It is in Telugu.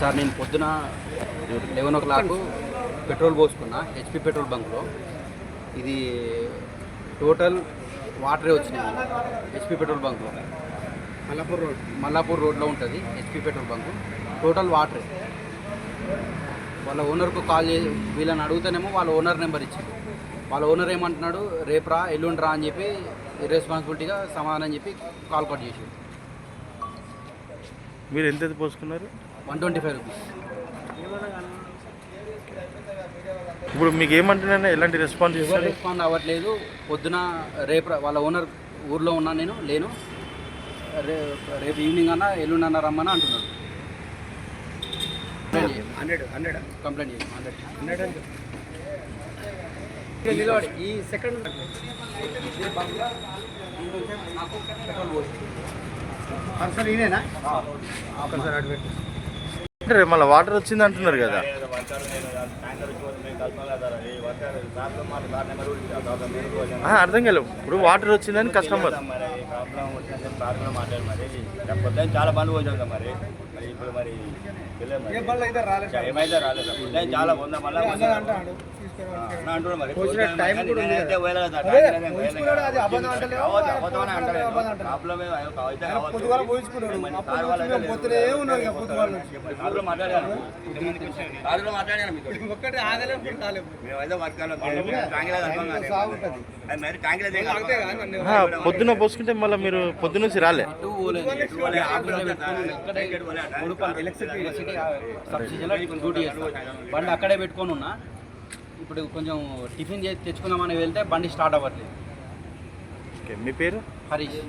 సార్ నేను పొద్దున లెవెన్ ఓ క్లాక్ పెట్రోల్ పోసుకున్నా హెచ్పి పెట్రోల్ బంక్లో. ఇది టోటల్ వాటరే వచ్చినాయి. హెచ్పి పెట్రోల్ బంక్లో. మల్లాపూర్ రోడ్. మల్లాపూర్ రోడ్లో ఉంటుంది హెచ్పి పెట్రోల్ బంక్. టోటల్ వాటరే. వాళ్ళ ఓనర్కు కాల్ చేసి వీళ్ళని అడుగుతానేమో వాళ్ళ ఓనర్ నెంబర్ ఇచ్చింది. వాళ్ళ ఓనర్ ఏమంటున్నాడు రేపు రా ఎల్లుండి రా అని చెప్పి రెస్పాన్సిబిలిటీగా సమాధానం చెప్పి కాల్ కట్ చేసి మీరు ఎంత పోసుకున్నారు? One twenty five rupees. ఇప్పుడు మీకు ఏమంటున్నా ఎలాంటి రెస్పాన్స్ ఎవరు రెస్పాండ్ అవ్వట్లేదు. పొద్దున రేపు రా- వాళ్ళ ఓనర్ ఊర్లో ఉన్నా నేను లేను. రే రేపు ఈవినింగ్ అన్నా ఎల్లుండి అన్న రమ్మని అంటున్నాడు. Hundred hundred complaint hundred hundred నిలబడి ఈ సెకండ్ సార్ ఈయనేనా? సార్ అటు పెట్టు అంటే మళ్ళీ వాటర్ వచ్చింది అంటున్నారు కదా. అర్థం కాలేదు. ఇప్పుడు వాటర్ వచ్చిందని కస్టమర్. చాలా పోసాం కదా మరి. మరి ఇప్పుడు మరి. ఏమైతే రాలేదు. చాలా వంద మళ్ళీ అంటున్నాడు. మరి. నేనైతే పోయలేదు అబద్ధం అంటలేదు. ప్రాబ్లం అయితే. కారులో మాట్లాడాను కారులో మాట్లాడాను మేమైతే వర్గాలు మరి పొద్దున పోసుకుంటే మళ్ళీ మీరు పొద్దున నుంచి రాలే. ఎలక్ట్రిసిటీ సబ్సిడీలో డ్యూటీ చేస్తాను బండి అక్కడే పెట్టుకొని ఉన్నా ఇప్పుడు కొంచెం టిఫిన్ చేసి తెచ్చుకుందామని వెళ్తే బండి స్టార్ట్ అవ్వట్లేదు. ఓకే మీ పేరు? హరీష్.